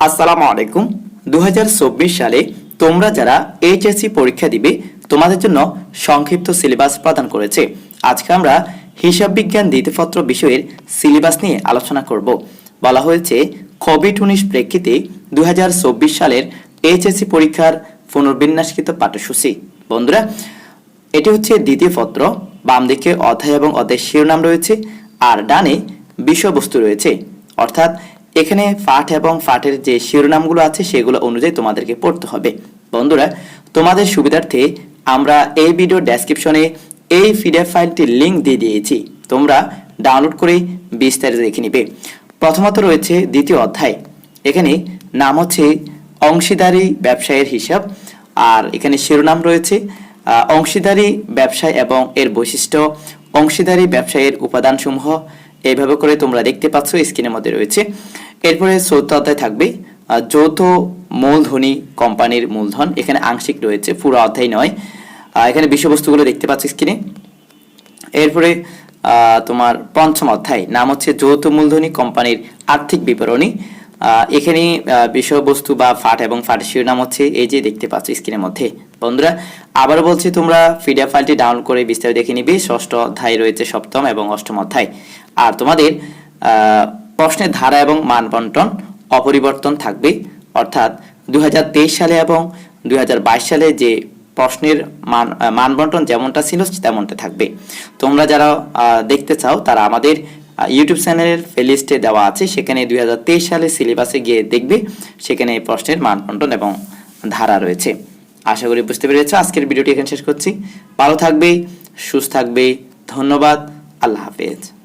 আসসালামু আলাইকুম। দু হাজার চব্বিশ সালে তোমরা যারা এইচএসসি পরীক্ষা দিবে, তোমাদের জন্য সংক্ষিপ্ত সিলেবাস প্রদান করেছে। আজকে আমরা হিসাব বিজ্ঞান দ্বিতীয়পত্র বিষয়ের সিলেবাস নিয়ে আলোচনা করব। বলা হয়েছে কোভিড উনিশ প্রেক্ষিতে দুই হাজার চব্বিশ সালের এইচএসসি পরীক্ষার পুনর্বিন্যাসকৃত পাঠ্যসূচি। বন্ধুরা, এটি হচ্ছে দ্বিতীয় পত্র বাম দিকে অধ্যায় এবং অধ্যায় শিরোনাম রয়েছে, আর ডানে বিষয়বস্তু রয়েছে। অর্থাৎ এখানে পাঠ এবং পাঠের যে শিরোনামগুলো আছে সেগুলো অনুযায়ী তোমাদেরকে পড়তে হবে। বন্ধুরা, তোমাদের সুবিধার্থে আমরা এই ভিডিও ডেসক্রিপশনে এই পিডিএফ ফাইলটির লিংক দিয়ে দিয়েছি। তোমরা ডাউনলোড করে বিস্তারিত দেখে নিবে। প্রথমত রয়েছে দ্বিতীয় অধ্যায়। এখানে নাম হচ্ছে অংশীদারি ব্যবসায়ের হিসাব, আর এখানে শিরোনাম রয়েছে অংশীদারি ব্যবসায় এবং এর বৈশিষ্ট্য, অংশীদারি ব্যবসায়ের উপাদানসমূহ এইভাবে করে তোমরা দেখতে পাচ্ছ স্ক্রিনের মধ্যে রয়েছে। এরপরে চৌথ অধ্যায় থাকবে যৌথ মূলধনী কোম্পানির মূলধন। এখানে আংশিক রয়েছে, পুরো অধ্যায় নয়। এখানে বিষয়বস্তুগুলো দেখতে পাচ্ছ স্ক্রিনে। এরপরে তোমার পঞ্চম অধ্যায়, নাম হচ্ছে যৌথ মূলধনী কোম্পানির আর্থিক বিবরণী। এখানে বিষয়বস্তু বা ফাট এবং ফাটের শিরোনাম হচ্ছে এই যে দেখতে পাচ্ছ স্ক্রিনের মধ্যে। বন্ধুরা আবারও বলছি তোমরা পিডিএফ ফাইলটি ডাউনলোড করে বিস্তারিত দেখে নিবে। ষষ্ঠ অধ্যায় রয়েছে সপ্তম এবং অষ্টম অধ্যায়। আর তোমাদের প্রশ্নের ধারা এবং মান বন্টন অপরিবর্তন থাকবে। অর্থাৎ দুই হাজার তেইশ সালে এবং দুই হাজার বাইশ সালে যে প্রশ্নের মান আহ, মান বন্টন যেমনটা ছিল তেমনটা থাকবে। তোমরা যারা দেখতে চাও তারা আমাদের ইউটিউব চ্যানেলের প্লেলিস্টে দেওয়া আছে। সেখানে দুই হাজার তেইশ সালে সিলেবাসে গিয়ে দেখবে, সেখানে এই প্রশ্নের মানপণ্ডন এবং ধারা রয়েছে। আশা করি বুঝতে পেরেছ, আজকের ভিডিওটি এখানে শেষ করছি। ভালো থাকবে, সুস্থ থাকবে। ধন্যবাদ, আল্লাহ হাফেজ।